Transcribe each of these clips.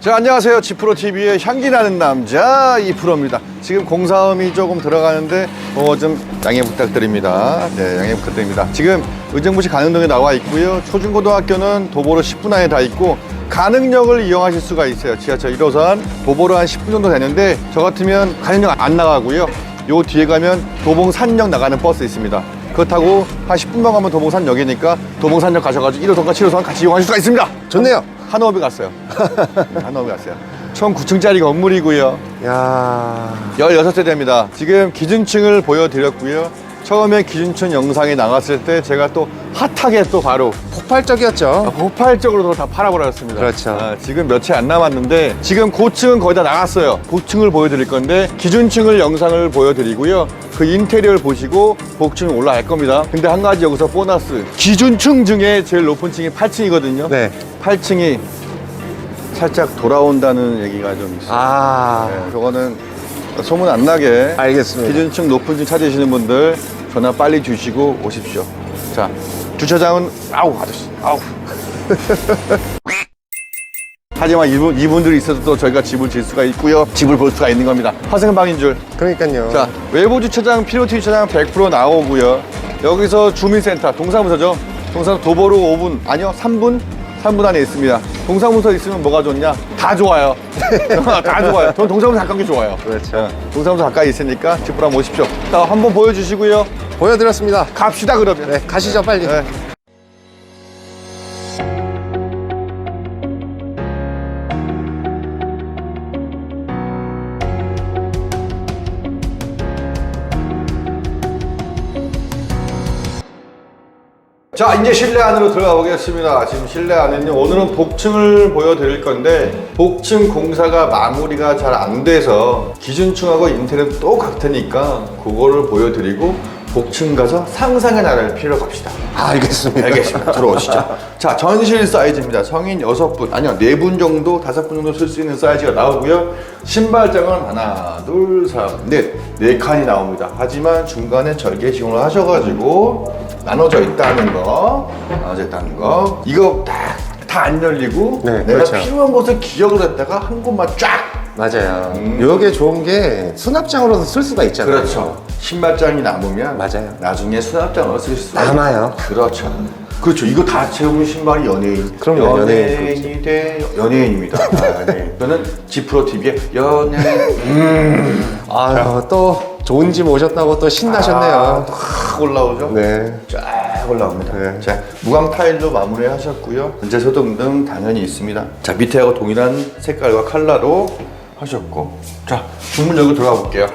자 안녕하세요 지프로 TV의 향기 나는 남자 이프로입니다. 지금 공사음이 조금 들어가는데 어, 좀 양해 부탁드립니다. 네 양해 부탁드립니다. 지금 의정부시 가능동에 나와 있고요. 초중고등학교는 도보로 10분 안에 다 있고 가능역을 이용하실 수가 있어요. 지하철 1호선 도보로 한 10분 정도 되는데 저 같으면 가능역 안 나가고요. 요 뒤에 가면 도봉산역 나가는 버스 있습니다. 그거 타고 한 10분만 가면 도봉산역이니까 도봉산역 가셔가지고 1호선과 7호선 같이 이용하실 수가 있습니다. 좋네요. 한호흡에 갔어요. 한호흡에 갔어요. 총 9층짜리 건물이고요. 야 16세대입니다. 지금 기준층을 보여드렸고요. 처음에 기준층 영상이 나갔을 때 제가 또 핫하게 또 바로 폭발적이었죠. 폭발적으로 다 팔아버렸습니다. 그렇죠. 아, 지금 몇 채 안 남았는데 지금 고층은 거의 다 나갔어요. 고층을 보여드릴 건데 기준층을 영상을 보여드리고요. 그 인테리어를 보시고 복층이 올라갈 겁니다. 근데 한 가지 여기서 보너스. 기준층 중에 제일 높은 층이 8층이거든요. 네. 8층이 살짝 돌아온다는 얘기가 좀 있어요. 아 네, 저거는 소문 안 나게 알겠습니다. 기준층 높은 층 찾으시는 분들 전화 빨리 주시고 오십시오. 자, 주차장은 아우 아저씨 아우. 하지만 이분 이분들이 있어도 또 저희가 집을 질 수가 있고요. 집을 볼 수가 있는 겁니다. 화생방인 줄. 그러니까요. 자, 외부 주차장 피로티 주차장 100% 나오고요. 여기서 주민센터 동사무소죠. 동사무소 도보로 5분 아니요 3분 3분 안에 있습니다. 동사무소 있으면 뭐가 좋냐? 다 좋아요. 다 좋아요. 전 동사무소 가까운 게 좋아요. 그렇죠. 어, 동사무소 가까이 있으니까 집으로 한번 오십시오. 자, 한번 보여주시고요. 보여드렸습니다. 갑시다 그러면. 네, 가시죠 빨리. 네. 자 이제 실내 안으로 들어가 보겠습니다. 지금 실내 안에는 오늘은 복층을 보여드릴 건데 복층 공사가 마무리가 잘 안 돼서 기준층하고 인테리어 또 같으니까 그거를 보여드리고 복층 가서 상상의 나라를 피러 갑시다 알겠습니다. 알겠습니다. 들어오시죠. 자, 전실 사이즈입니다. 성인 6분, 아니요, 4분 정도, 5분 정도 쓸 수 있는 사이즈가 나오고요. 신발장은 하나, 둘, 셋, 넷, 네 칸이 나옵니다. 하지만 중간에 절개 지원을 하셔가지고 나눠져 있다는 거, 나눠져 있다는 거. 이거 다, 다 안 열리고 네, 내가 그렇죠. 필요한 곳을 기억을 했다가 한 곳만 쫙! 맞아요. 요게 좋은 게 수납장으로도 쓸 수가 있잖아요. 그렇죠. 신발장이 남으면 맞아요. 나중에 수납장으로 쓸 수 남아요. 그렇죠. 그렇죠. 이거 다 채우는 신발이 연예인. 그럼요, 연예인, 연예인이 돼 연예인입니다. 아, 네. 저는 지프로 TV의 연예인. 아유 또 좋은 집 오셨다고 또 신나셨네요. 아, 확 올라오죠. 네. 쫙 올라옵니다. 네. 자, 무광 타일로 마무리 하셨고요. 전자 소등 등 당연히 있습니다. 자, 밑에하고 동일한 색깔과 컬러로 하셨고. 자, 중문 열고 들어가 볼게요.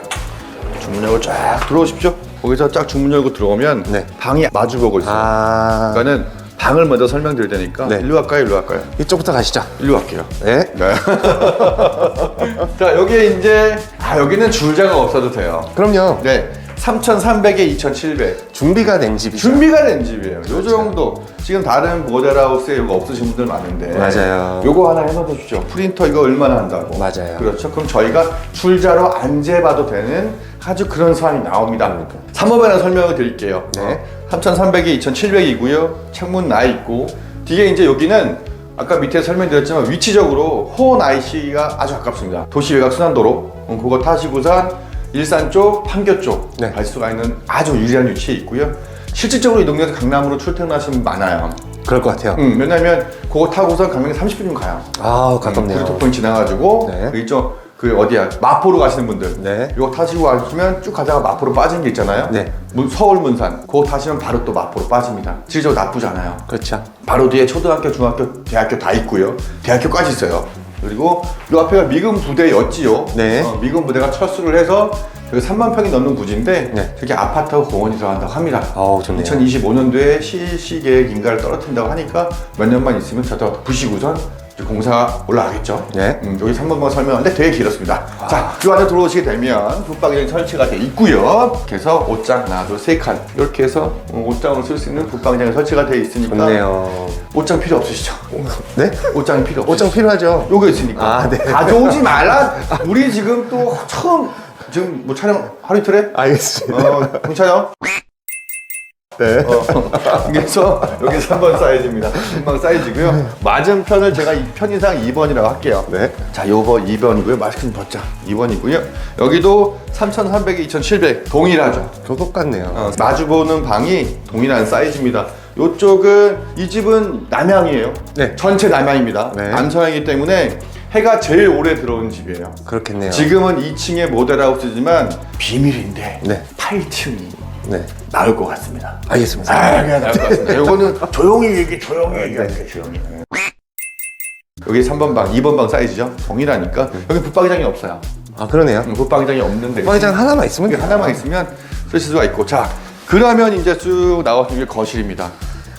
중문 열고 쫙 들어오십시오. 거기서 쫙 중문 열고 들어오면 네. 방이 마주보고 있어요. 아 그러니까는 방을 먼저 설명드릴 테니까 네. 일로 갈까요? 일로 갈까요? 이쪽부터 가시죠. 일로 갈게요. 네. 네. 자, 여기에 이제 아, 여기는 줄자가 없어도 돼요. 그럼요. 네. 3,300에 2,700. 준비가 된 집이죠. 준비가 된 집이에요. 요 정도. 지금 다른 모델하우스에 이거 없으신 분들 많은데. 맞아요. 요거 하나 해놔 주시죠. 프린터 이거 얼마나 한다고. 맞아요. 그렇죠. 그럼 저희가 줄자로 안 재봐도 되는 아주 그런 사항이 나옵니다. 3번에는 설명을 드릴게요. 네. 3,300에 2,700이고요. 창문 나 있고. 뒤에 이제 여기는 아까 밑에 설명드렸지만 위치적으로 IC가 아주 가깝습니다. 도시 외곽 순환도로. 음, 그거 타시고선 일산 쪽, 판교 쪽 네. 갈 수가 있는 아주 유리한 위치에 있고요. 실질적으로 이 동네에서 강남으로 출퇴근하시는 분 많아요. 그럴 것 같아요. 음, 왜냐면 그거 타고선 강릉에 30분이면 가요. 아 가깝네요. 브리토폰 지나가지고 네. 그 이쪽 그 어디야 마포로 가시는 분들 네. 이거 타시고 가시면 쭉 가다가 마포로 빠지는 게 있잖아요 네. 문- 서울 문산 그거 타시면 바로 또 마포로 빠집니다 나쁘지 않아요 그렇죠. 바로 뒤에 초등학교 중학교 대학교 다 있고요 대학교까지 있어요 그리고 요 앞에가 미군 부대였지요 네. 어, 미군 부대가 철수를 해서 여기 3만 평이 넘는 부지인데 네. 저기 아파트하고 공원이 들어간다고 합니다 좋네요. 2025년도에 실시계획 인가를 떨어뜨린다고 하니까 몇 년만 있으면 저도 부시고선 이제 공사가 올라가겠죠. 네. 음, 여기 3번만 설명하는데 되게 길었습니다. 자, 이 안에 들어오시게 되면 붙박이장이 설치가 돼 있고요. 그래서 옷장 하나, 둘, 세 칸. 이렇게 해서 어, 옷장으로 쓸 수 있는 붙박이장이 설치가 돼 있으니까 좋네요. 옷장 필요 없으시죠? 네? 옷장이 필요 없으시죠? 옷장 필요하죠. 요거 있으니까 아, 네. 가져오지 말라. 우리 지금 또 처음 지금 뭐 촬영 하루 이틀에 알겠습니다. 어, 그럼 촬영. 네. 어, 그래서 여기 3번 사이즈입니다. 금방 사이즈고요. 맞은편을 제가 이 편의상 2번이라고 할게요. 네. 자, 요번 2번이고요. 마스크 좀 벗자. 2번이고요. 여기도 3,300에 2,700 동일하죠. 저 똑같네요. 어, 마주보는 방이 동일한 사이즈입니다. 이쪽은 이 집은 남향이에요. 네. 전체 남향입니다. 네. 남서향이기 때문에 해가 제일 오래 들어온 집이에요. 그렇겠네요. 지금은 2층에 모델하우스지만 비밀인데 네. 8층이 네. 나올 것 같습니다. 알겠습니다. 아, 그냥 나올 것 같습니다. 이거는 조용히 얘기, 조용히 얘기할게요, 조용히. 여기 3번 방, 2번 방 사이즈죠? 동일하니까 여기 붙박이장이 없어요. 아, 그러네요. 음, 붙박이장이 없는데 빵장 하나만 있으면 이게 돼요. 하나만 있으면 쓰실 수가 있고 자 그러면 이제 쭉 나왔던 게 거실입니다.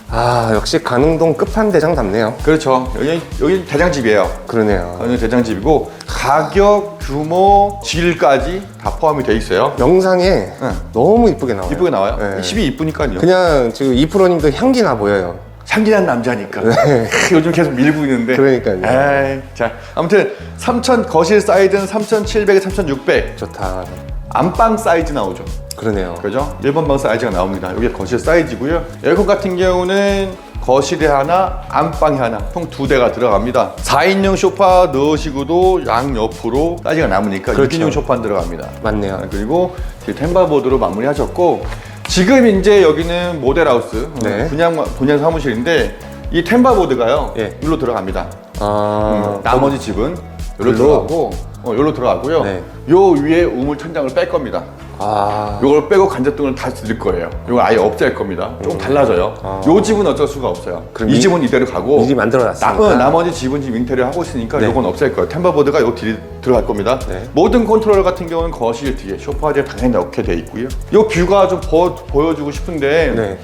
아, 역시 가능동 끝판대장 답네요. 그렇죠. 여기 여기 대장집이에요. 그러네요. 여기 대장집이고 가격, 규모, 질까지 다 포함이 돼 있어요. 영상에 너무 이쁘게 나와요. 이쁘게 나와요. 네. 집이 이쁘니까요. 그냥 지금 이프로님도 향기 나 보여요. 상기난 남자니까. 요즘 계속 밀고 있는데. 그러니까요. 에이, 자, 아무튼 3,000 거실 사이즈는 3,700에 3,600. 좋다. 안방 사이즈 나오죠. 그러네요. 그죠? 1번 방 사이즈가 나옵니다. 여기 거실 사이즈고요. 에어컨 같은 경우는 거실에 하나, 안방에 하나, 총 두 대가 들어갑니다. 4인용 소파 넣으시고도 양옆으로 사이즈가 남으니까 그렇죠. 6인용 소파 들어갑니다. 맞네요. 아, 그리고 템바보드로 마무리하셨고 지금 이제 여기는 모델하우스 네. 분양 분양 사무실인데 이 템바보드가요. 예. 여기로 들어갑니다. 아, 음, 나머지 집은 여기로? 들어가고 어, 여기로 들어가고요. 네. 요 위에 우물 천장을 뺄 겁니다. 아, 요걸 빼고 간접등을 다시 드릴 거예요. 요거 아예 없앨 겁니다. 조금 달라져요. 아. 요 집은 어쩔 수가 없어요. 그럼 이 이- 집은 이대로 가고 미리 만들어놨으니까. 나, 어, 나머지 집은 지금 인테리어 하고 있으니까 네. 요건 없앨 거예요. 템버보드가 요 뒤에 들어갈 겁니다. 네. 모든 컨트롤러 같은 경우는 거실 뒤에 소파에 당연히 넣게 돼 있고요. 요 뷰가 좀 보, 보여주고 싶은데 네.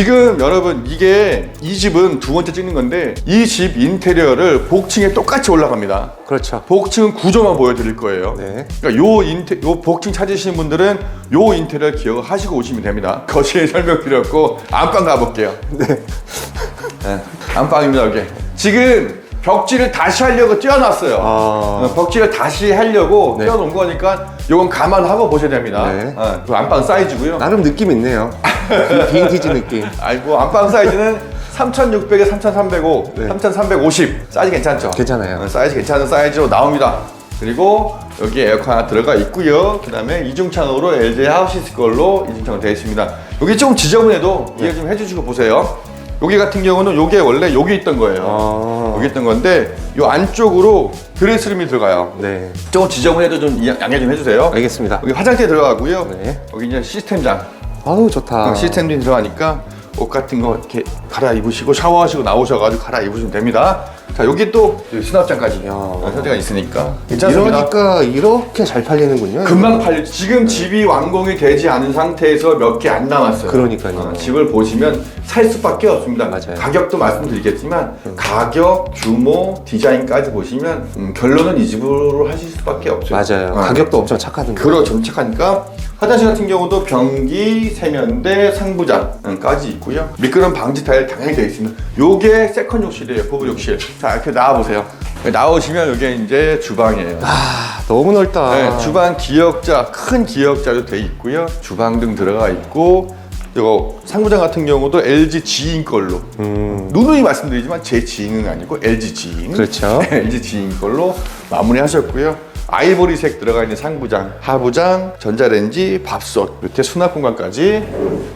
지금 여러분 이게 이 집은 두 번째 찍는 건데 이 집 인테리어를 복층에 똑같이 올라갑니다. 그렇죠. 복층 구조만 보여드릴 거예요. 네. 그러니까 요 인테 요 복층 찾으시는 분들은 요 인테리어 기억하시고 오시면 됩니다. 거실 설명 필요 없고 안방 가볼게요. 네. 안방입니다 여기. 지금 벽지를 다시 하려고 띄워놨어요. 아. 어, 벽지를 다시 하려고 네. 띄워놓은 거니까 요건 감안하고 보셔야 됩니다. 네. 어, 그 안방 사이즈고요. 나름 느낌 있네요. 빈티지 느낌. 아이고 안방 사이즈는 3,600에 3,305, 네. 3,350 사이즈 괜찮죠? 괜찮아요. 어, 사이즈 괜찮은 사이즈로 나옵니다. 그리고 여기 에어컨 하나 들어가 있고요. 그다음에 이중창으로 LG 하우시스 걸로 이중창으로 되어 있습니다. 여기 조금 지저분해도 이해 좀 해주시고 보세요. 여기 같은 경우는 여기 원래 여기 있던 거예요. 아. 여기 있던 건데 이 안쪽으로 드레스룸이 들어가요. 네. 조금 지저분해도 좀 이- 양해 좀 해주세요. 알겠습니다. 여기 화장실 들어가고요. 네. 여기 이제 시스템장. 아우, 좋다. 어, 시스템이 들어가니까 옷 같은 거 이렇게 갈아입으시고 샤워하시고 나오셔가지고 갈아입으시면 됩니다. 자 여기 또 수납장까지 야. 어, 선택가 있으니까 괜찮습니다. 이러니까 이렇게 잘 팔리는군요. 금방 팔려. 지금 집이 완공이 되지 않은 상태에서 몇 개 안 남았어요. 그러니까요. 어, 집을 보시면 살 수밖에 없습니다. 맞아요. 가격도 말씀드리겠지만 가격, 규모, 디자인까지 보시면 음, 결론은 이 집으로 하실 수밖에 없죠. 맞아요. 어. 가격도 엄청 착하던데. 그러 정착하니까 화장실 같은 경우도 변기, 세면대, 상부장까지 있고요. 미끄럼 방지 타일 당연히 되어 있습니다. 요게 세컨 욕실이에요, 부부 욕실. 자, 이렇게 나와 보세요. 나오시면 이게 이제 주방이에요. 아, 너무 넓다. 네, 주방 기역자, 큰 기역자로 되어 있고요. 주방 등 들어가 있고, 이거 상부장 같은 경우도 LG 지인 걸로. 음, 누누이 말씀드리지만 제 지인은 아니고 LG 지인. 그렇죠. LG 지인 걸로 마무리하셨고요. 아이보리색 들어가 있는 상부장, 하부장, 전자레인지, 밥솥, 밑에 수납 공간까지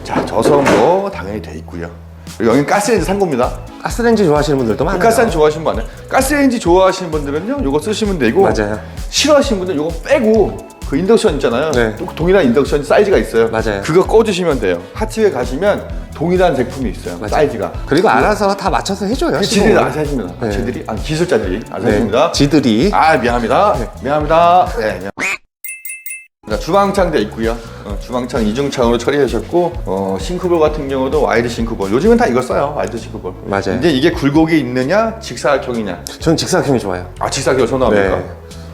자 저성도 당연히 돼 있고요. 그리고 여기는 가스레인지 상고입니다. 가스레인지 좋아하시는 분들도 많아요. 가스레인지 좋아하시는 분 많아요. 가스레인지 좋아하시는 분들은요, 이거 쓰시면 되고 맞아요. 싫어하시는 분들은 이거 빼고 그 인덕션 있잖아요. 네. 또 동일한 인덕션 사이즈가 있어요. 맞아요. 그거 꽂으시면 돼요. 하츠에 가시면 동일한 제품이 있어요. 맞아요. 사이즈가. 그리고 알아서 다 맞춰서 해줘요. 그 시공을. 지들이 알아서 하십니다. 네. 지들이 아 기술자들이 알아서 네. 지들이. 아 미안합니다. 미안합니다. 네. 미안. 자, 주방창 돼 있고요. 어, 주방창 이중창으로 처리하셨고 어, 싱크볼 같은 경우도 와이드 싱크볼. 요즘은 다 이거 써요. 와이드 싱크볼. 맞아요. 근데 이게 굴곡이 있느냐, 직사각형이냐. 저는 직사각형이 좋아요. 아 직사각형 선호합니까? 네.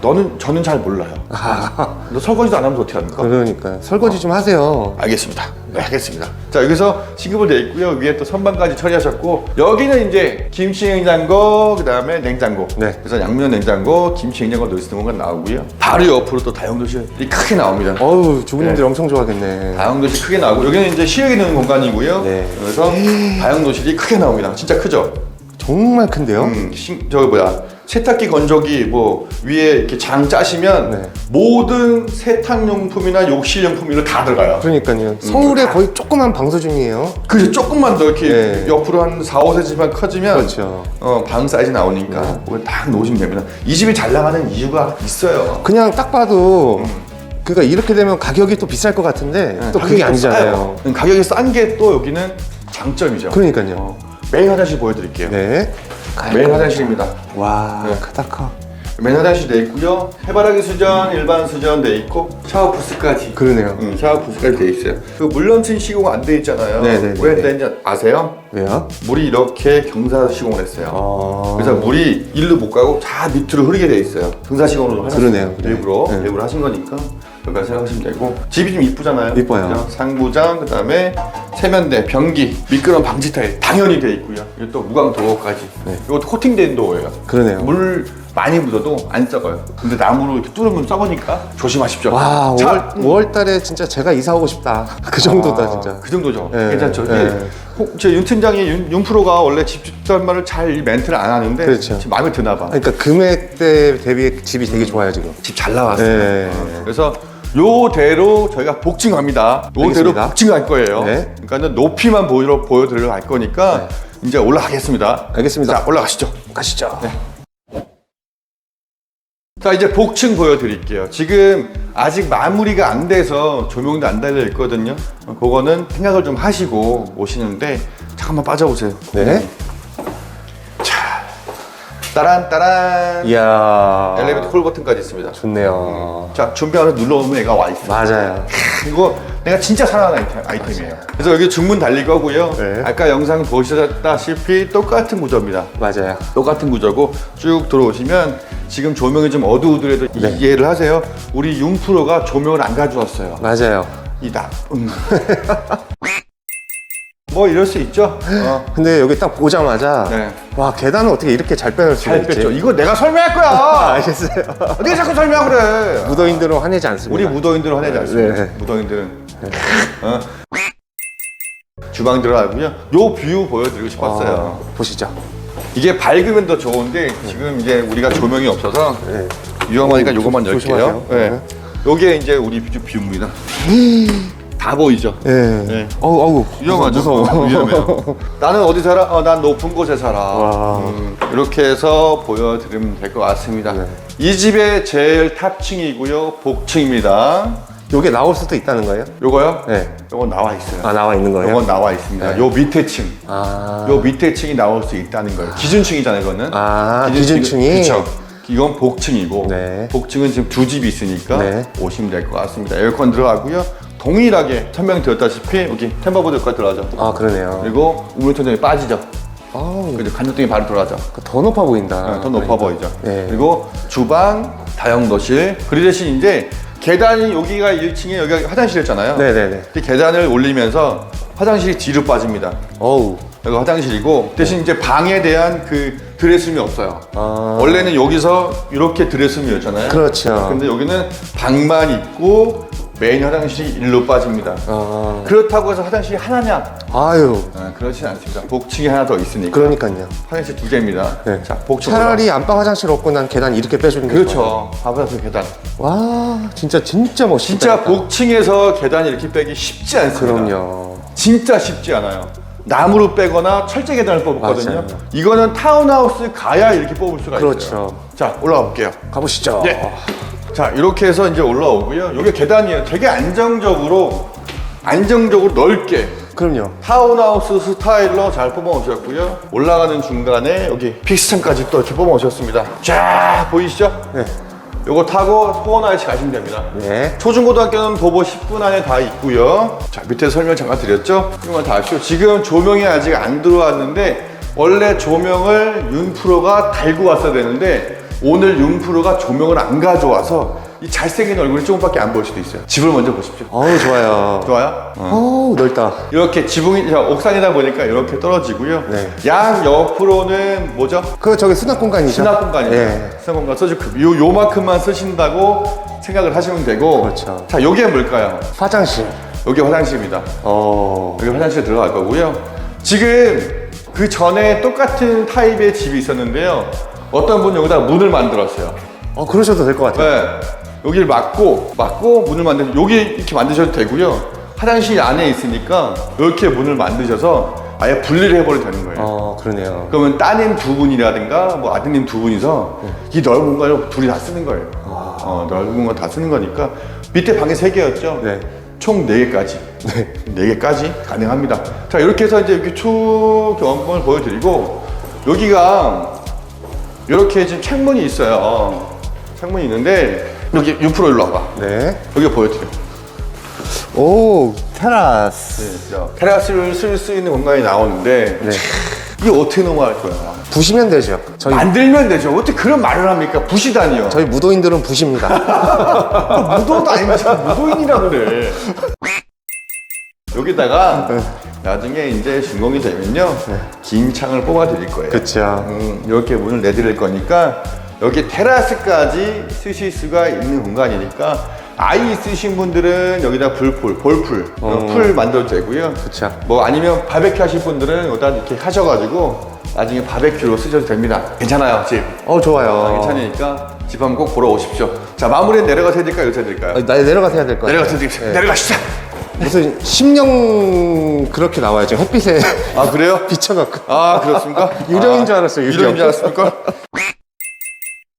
너는 저는 잘 몰라요. 너 설거지도 안 하면서 어떻게 합니까? 그러니까 설거지 좀 하세요. 알겠습니다. 네, 알겠습니다. 자, 여기서 시급을 돼 있고요. 위에 또 선반까지 처리하셨고 여기는 이제 김치 냉장고, 그다음에 냉장고. 네. 그래서 양면 냉장고, 김치 냉장고 넣을 수 있는 공간 나오고요. 바로 옆으로 또 다용도실이 크게 나옵니다. 어우 주부님들 엄청 좋아하겠네. 다용도실 크게 나오고 여기는 이제 시력이 넣는 공간이고요. 네. 그래서 다용도실이 크게 나옵니다. 진짜 크죠? 정말 큰데요? 음, 신- 저기 뭐야 세탁기 건조기 뭐 위에 이렇게 장 짜시면 네. 모든 세탁용품이나 욕실용품 이거 다 들어가요. 그러니까요. 서울에 거의 조그만 방수중이에요. 그래서 조금만 더 이렇게 네. 옆으로 한 4, 5cm만 커지면 그렇죠. 어, 방 사이즈 나오니까 그걸 딱 놓으시면 됩니다. 이 집이 잘 나가는 이유가 있어요. 그냥 딱 봐도 그러니까 이렇게 되면 가격이 또 비쌀 것 같은데 또 그게 음. 아니잖아요. 음, 가격이 싼 게 또 여기는 장점이죠. 그러니까요. 메인 화장실 보여드릴게요. 네. 메인 화장실입니다. 와 네. 크다 커. 화장실 돼 있고요. 해바라기 수전, 일반 수전 돼 있고 샤워 부스까지. 그러네요. 음, 샤워 부스까지 돼 있어요. 그 물론 친 시공 안 돼 있잖아요. 네네네네. 왜 되는지 아세요? 왜요? 물이 이렇게 경사 시공을 했어요. 아. 그래서 물이 일로 못 가고 다 밑으로 흐르게 돼 있어요. 경사 시공으로 하셨어요. 그러네요, 그러네요. 일부러 네. 일부러 하신 거니까 여기까지 생각하시면 되고 집이 좀 이쁘잖아요. 이뻐요. 그죠? 상부장 그다음에 세면대, 변기, 미끄럼 방지 타일 당연히 돼 있고요. 이거 또 무광 도어까지. 네. 이것도 코팅된 도어예요. 그러네요. 물 많이 묻어도 안 썩어요. 근데 나무로 이렇게 뚫으면 썩으니까 조심하십시오. 와 자, 5월, 5월 달에 진짜 제가 이사 오고 싶다. 그 정도다 아, 진짜. 그 정도죠. 네, 괜찮죠. 네. 이게 혹- 제 윤 팀장이 윤, 윤 프로가 원래 집주단 말을 잘 멘트를 안 하는데 그렇죠. 지금 마음에 드나 봐. 그러니까 금액대 대비 집이 되게 좋아요 지금. 집 잘 나왔어요. 네. 어, 그래서 요대로 저희가 복층합니다. 요대로 알겠습니다. 복층할 거예요. 네. 그러니까 높이만 보여 보여드리러 갈 거니까 이제 올라가겠습니다. 알겠습니다. 자 올라가시죠. 가시죠. 자 이제 복층 보여드릴게요. 지금 아직 마무리가 안 돼서 조명도 안 달려 있거든요. 어, 그거는 생각을 좀 하시고 오시는데 잠깐만 빠져보세요. 네. 따란 따란 이야. 엘리베이터 콜 버튼까지 있습니다. 좋네요. 자 준비하면 눌러오면 얘가 와 있어요. 맞아요. 이거 내가 진짜 사랑하는 아이템, 아이템이에요. 그래서 여기 중문 달릴 거고요. 네. 아까 영상 보셨다시피 똑같은 구조입니다. 맞아요. 똑같은 구조고 쭉 들어오시면 지금 조명이 좀 어두우더라도 네. 이해를 하세요. 우리 융프로가 조명을 안 가져왔어요. 맞아요. 이다. 음. 뭐 이럴 수 있죠. 어, 근데 여기 딱 보자마자 네. 와 계단을 어떻게 이렇게 잘 빼놓을 수가 잘 있지? 뺐죠. 이거 내가 설명할 거야. 알겠어요. 어떻게 자꾸 설명을 해? 무도인들은 화내지 않습니다. 우리 무도인들은 화내지 않습니다. 네. 무도인들은. 어? 주방 들어가고요. 요 뷰 보여드리고 싶었어요. 아, 보시죠. 이게 밝으면 더 좋은데 지금 이제 우리가 조명이 없어서 네. 위험하니까 요것만 열게요. 조심하세요. 네. 네. 요게 이제 우리 뷰, 뷰입니다. 다 보이죠? 네. 네. 어우 어우 위험하죠? 무서워. 어, 위험해요. 나는 어디 살아? 어, 난 높은 곳에 살아. 와. 음, 이렇게 해서 보여드리면 될 것 같습니다. 네. 이 집의 제일 탑층이고요. 복층입니다. 요게 나올 수도 있다는 거예요? 요거요? 네. 요건 나와 있어요. 아 나와 있는 거예요? 요건 나와 있습니다. 네. 요 밑에 층. 아. 요 밑에 층이 나올 수 있다는 거예요. 기준층이잖아요, 이거는. 아, 기준층이? 그렇죠. 이건 복층이고 네. 복층은 지금 두 집이 있으니까 네. 오시면 될 것 같습니다. 에어컨 들어가고요. 동일하게 설명드렸다시피 여기 템버보드까지 들어가죠. 아 그러네요. 그리고 우물통장이 빠지죠. 그리고 간접등이 바로 들어가죠. 더 높아 보인다. 네, 더 높아 보이죠. 네. 그리고 주방, 다용도실. 그 대신 이제 계단이 여기가 1층에 여기가 화장실이었잖아요. 네네네. 이 계단을 올리면서 화장실이 뒤로 빠집니다. 어우. 여기 화장실이고 대신 이제 방에 대한 그 드레스룸이 없어요. 아. 원래는 여기서 이렇게 드레스룸이었잖아요. 그렇죠. 근데 여기는 방만 있고 메인 화장실이 일로 빠집니다. 아. 그렇다고 해서 화장실이 하나냐? 아유. 아, 그렇진 않습니다. 복층이 하나 더 있으니까 그러니까요. 화장실 두 개입니다. 네. 자, 복층 차라리 안방 화장실 없고 난 계단 이렇게 빼주는 게 좋아요. 그렇죠. 바바스 계단. 와 진짜 진짜 멋있다. 진짜 복층에서 계단 이렇게 빼기 쉽지 않습니다. 그럼요. 진짜 쉽지 않아요. 나무로 빼거나 철제 계단을 뽑았거든요. 맞아요. 이거는 타운하우스 가야 이렇게 뽑을 수가 있어요. 그렇죠. 자, 올라가 볼게요. 가보시죠. 예. 자, 이렇게 해서 이제 올라오고요. 이게 계단이에요. 되게 안정적으로, 안정적으로 넓게 그럼요. 타운하우스 스타일로 잘 뽑아오셨고요. 올라가는 중간에 여기 픽스창까지 또 이렇게 뽑아오셨습니다. 쫙 보이시죠? 네. 요거 타고 호원아이치 가시면 됩니다. 네. 초중고등학교는 도보 10분 안에 다 있고요. 자, 밑에 설명 잠깐 드렸죠? 이거만 다 아시죠? 지금 조명이 아직 안 들어왔는데 원래 조명을 윤 프로가 달고 왔어야 되는데 오늘 융프로가 조명을 안 가져와서 이 잘생긴 얼굴이 조금밖에 안 보일 수도 있어요. 집을 먼저 보십시오. 어우, 좋아요. 좋아요? 어우, 넓다. 이렇게 지붕이 자, 옥상이다 보니까 이렇게 떨어지고요. 네. 양 옆으로는 뭐죠? 그, 저기 수납 공간이죠? 수납 공간이죠. 예. 수납 공간 그 요, 요만큼만 쓰신다고 생각을 하시면 되고. 그렇죠. 자, 요게 뭘까요? 화장실. 여기 화장실입니다. 어. 여기 화장실 들어갈 거고요. 지금 그 전에 똑같은 타입의 집이 있었는데요. 어떤 분이 여기다 문을 만들었어요. 어, 그러셔도 될 것 같아요. 네. 여기를 막고, 막고 문을 만드 여기 이렇게 만드셔도 되고요. 화장실 안에 있으니까 이렇게 문을 만드셔서 아예 분리를 해버려도 되는 거예요. 어, 그러네요. 그러면 따님 두 분이라든가 뭐 아드님 두 분이서 이 넓은 공간을 둘이 다 쓰는 거예요. 어, 넓은 공간 다 쓰는 거니까 밑에 방이 세 개였죠. 네. 총 네 개까지. 네 개까지 가능합니다. 자 이렇게 해서 이제 이렇게 초경험을 보여드리고 여기가 이렇게 지금 창문이 있어요. 창문이 있는데 여기 6% 일로 와봐. 네. 여기 보여드려. 오, 테라스. 테라스를 쓸 수 있는 공간이 나오는데 네. 이게 어떻게 넘어갈 거야? 부시면 되죠. 저희, 만들면 되죠. 어떻게 그런 말을 합니까? 부시다니요. 저희 무도인들은 부십니다. 무도도 아니면서 무도인이라 그래. 여기다가 나중에 이제 준공이 되면요 긴 창을 뽑아 드릴 거예요. 그쵸. 음, 이렇게 문을 내드릴 거니까 여기 테라스까지 쓰실 수가 있는 공간이니까 아이 있으신 분들은 여기다 불풀, 볼풀, 어, 풀 만들어도 되고요. 그쵸. 뭐 아니면 바베큐 하실 분들은 여기다 이렇게 하셔가지고 나중에 바베큐로 쓰셔도 됩니다. 괜찮아요, 집. 어, 좋아요. 아, 괜찮으니까 집 한번 꼭 보러 오십시오. 자, 마무리는 내려가서 해드릴까요? 여기서 해드릴까요? 아, 나 내려가서 해야 될 것 같아요. 내려가서 해드릴게요. 네. 내려가시죠. 무슨 심령 그렇게 나와요. 지금 햇빛에 아, 그래요? 비춰갖고. 아, 그렇습니까? 유령인 아, 줄 알았어요, 유령. 유령인 줄 알았습니까?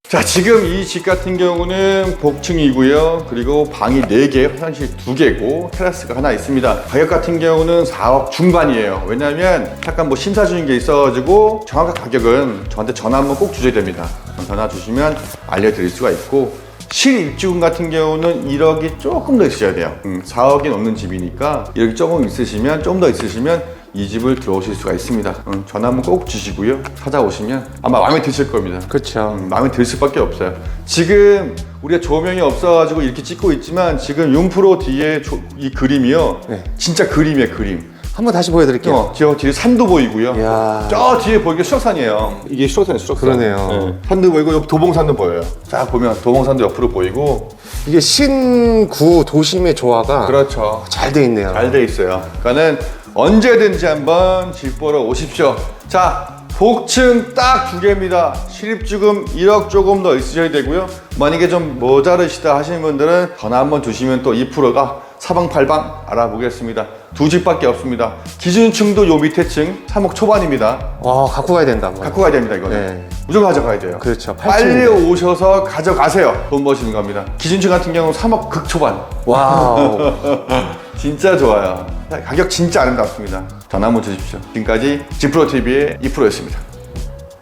자, 지금 이 집 같은 경우는 복층이고요. 그리고 방이 4개, 화장실 2개고, 테라스가 하나 있습니다. 가격 같은 경우는 4억 중반이에요. 왜냐면 약간 뭐 심사 중인 게 있어가지고 정확한 가격은 저한테 전화 한번 꼭 주셔야 됩니다. 전화 주시면 알려드릴 수가 있고, 실입주금 같은 경우는 1억이 조금 더 있으셔야 돼요. 음, 4억이 넘는 집이니까 1억이 조금 있으시면, 좀더 있으시면 이 집을 들어오실 수가 있습니다. 음, 전화 한번 꼭 주시고요. 찾아오시면 아마 마음에 드실 겁니다. 그쵸. 음, 마음에 들 수밖에 없어요. 지금 우리가 조명이 없어가지고 이렇게 찍고 있지만 지금 융프로 뒤에 조- 이 그림이요. 네. 진짜 그림이에요, 그림. 한번 다시 보여드릴게요. 어, 저 뒤에 산도 보이고요. 이야. 저 뒤에 보이게 수락산이에요. 이게 수락산이에요, 수락산. 그러네요. 네. 산도 보이고 옆 도봉산도 보여요. 쫙 보면 도봉산도 옆으로 보이고. 이게 신구 도심의 조화가 그렇죠. 잘 돼 있네요. 잘 돼 있어요. 그러니까는 언제든지 한번 집 보러 오십시오. 자, 복층 딱 두 개입니다. 실입주금 1억 조금 더 있으셔야 되고요. 만약에 좀 모자르시다 하시는 분들은 전화 한번 주시면 또 2%가 사방팔방 알아보겠습니다. 두 집밖에 없습니다. 기준층도 요 밑에 층 3억 초반입니다. 와, 갖고 가야 된다. 뭐. 갖고 가야 됩니다, 이거는. 네. 무조건 가져가야 돼요. 그렇죠. 빨리 팔층인데. 오셔서 가져가세요. 돈 버시는 겁니다. 기준층 같은 경우는 3억 극초반. 와우. 진짜 좋아요. 가격 진짜 아름답습니다. 전화 한번 주십시오. 지금까지 지프로 TV의 이프로였습니다.